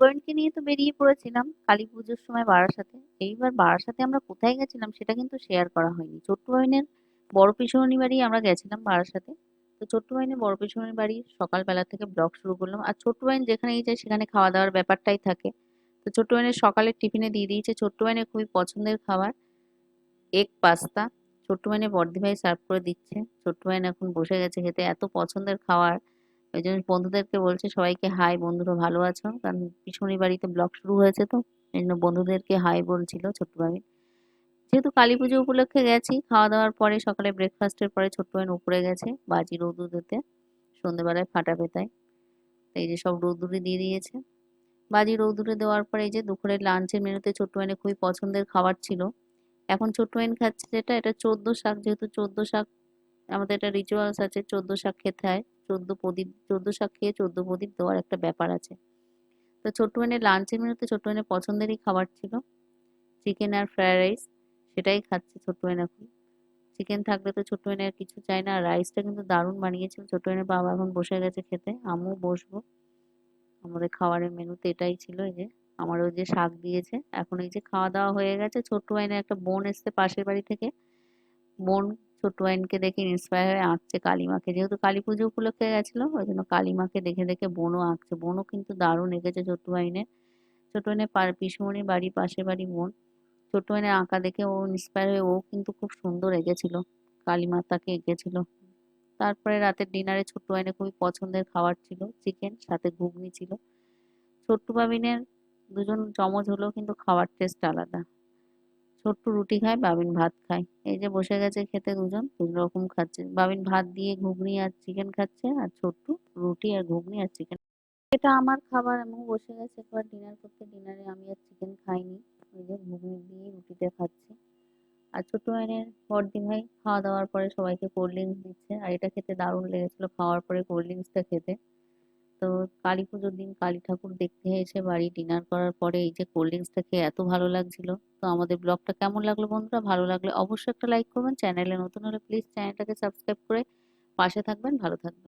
বাবিনকে নিয়ে তো বেরিয়ে পড়েছিলাম কালী পুজোর সময় বারাসাতে এইবার বারাসাতে আমরা কোথায় গেছিলাম সেটা কিন্তু শেয়ার করা হয়নি। ছোট্ট বাবিনের বড় পিসিমণি বাড়ি আমরা গেছিলাম বারাসাতে তো ছোট্ট বাবিনের বড় পিসিমণি বাড়ি সকালবেলা থেকে ব্লগ শুরু করলাম। আর ছোট্ট বাবিন যেখানেই যায় সেখানে খাওয়া দাওয়ার ব্যাপারটাই থাকে। তো ছোট্ট বাবিনের সকালের টিফিনে দিয়ে দিয়েছে। ছোট্ট বাবিনের খুবই পছন্দের খাবার। Egg pasta. ছোট্ট বাবিনে বর্দি ভাই সার্ভ করে দিচ্ছে। ছোট্ট বাবিন এখন বসে গেছে খেতে। এত পছন্দের খাবার। ওই জন্য বন্ধুদেরকে বলছে সবাইকে হাই বন্ধুরা ভালো আছো? কারণ পিছনের বাড়িতে ব্লগ শুরু হয়েছে তো, এই জন্য বন্ধুদেরকে হাই বলছিল ছোট্ট বাবিন যেহেতু কালী পুজো উপলক্ষে গেছি, খাওয়া দাওয়ার পরে, সকালে ব্রেকফাস্টের পরে ছোট্ট বাবিন উপরে গেছে, বাজি রৌদ্রুতে সন্ধেবেলায় ফাটা পেতায় এই যে সব রৌদ্রুরে দিয়ে দিয়েছে। বাজি রৌদ্রুরে দেওয়ার পরে এই যে দুপুরের লাঞ্চের মেনুতে ছোট্ট বাবিনের খুবই পছন্দের খাবার ছিল। এখন ছোট্ট বাবিন খাচ্ছে যেটা, এটা চোদ্দ শাক, যেহেতু চোদ্দ শাক, আমাদের এটা রিচুয়ালস আছে, চোদ্দ শাক খেতে হয়। চোদ্দ প্রদীপ, চোদ্দ শাক খেয়ে চোদ্দ প্রদীপ দেওয়ার একটা ব্যাপার আছে। তো ছোট্ট বোনের লাঞ্চের মেনুতে ছোট্ট বোনের পছন্দেরই খাবার ছিল। চিকেন আর ফ্রায়েড রাইস সেটাই খাচ্ছে ছোট্ট বোন এখন। চিকেন থাকলে তো ছোট্ট আর কিছু চাই না। রাইসটা কিন্তু দারুণ বানিয়েছিল। ছোট্ট বোনের বাবা এখন বসে গেছে খেতে, আমিও বসবো। আমাদের খাবারের মেনুতে এটাই ছিল এই যে, আমার ওই যে শাক দিয়েছে। এখন এই যে খাওয়া দাওয়া হয়ে গেছে। ছোট্ট বাইনের একটা বোন এসছে পাশের বাড়ি থেকে। বোন ছোট্ট বাইনকে দেখে ইন্সপায়ার হয়ে আঁকছে কালিমাকে। যেহেতু কালী পুজো উপলক্ষে গেছিল ওই জন্য কালিমাকে দেখে দেখে বোনও আঁকছে। বোনও কিন্তু দারুণ এঁকেছে ছোট্ট বাইনের ছোট্ট বাইনের পিসুমণির বাড়ির পাশে বাড়ি বোন। ছোট্ট বাইনের আঁকা দেখে ও ইন্সপায়ার হয়ে ও কিন্তু খুব সুন্দর এঁকেছিল। কালীমাতাকে এঁকেছিল। তারপরে রাতের ডিনারে ছোট্ট বাইনের খুবই পছন্দের খাবার ছিল চিকেন সাথে ঘুগনি ছিল। ছোট্ট বাবিনের দুজন চমচ হলো কিন্তু খাওয়ার টেস্ট আলাদা। ছোট্ট রুটি খায়, বাবিন ভাত খায়। এই যে বসে গেছে খেতে দুজন দুই রকম খাচ্ছে। বাবিন ভাত দিয়ে ঘুগনি আর চিকেন খাচ্ছে, আর ছোট্ট রুটি আর ঘুগনি আর চিকেন এটা আমার খাবার, আমিও বসে গেছে একবার ডিনার করতে। ডিনারে আমি আর চিকেন খাইনি। ওই যে ঘুগনি দিয়ে রুটিতে খাচ্ছি। আর ছোট মাইনের বড়দি ভাই খাওয়া দাওয়ার পরে সবাইকে কোল্ড ড্রিঙ্কস দিচ্ছে। আর এটা খেতে দারুণ লেগেছিল খাওয়ার পরে কোল্ড ড্রিঙ্কসটা খেতে। তো কালী পুজোর দিন কালী ঠাকুর দেখতে এসে বাড়ি ডিনার করার পরে এই যে কোল্ড ড্রিঙ্কসটা খেয়ে এত ভালো লাগছিল। তো আমাদের ব্লগটা কেমন লাগল বন্ধুরা? ভালো লাগলে অবশ্যই একটা লাইক করবেন। চ্যানেলে নতুন হলে প্লিজ চ্যানেলটাকে সাবস্ক্রাইব করে পাশে থাকবেন। ভালো থাকবেন।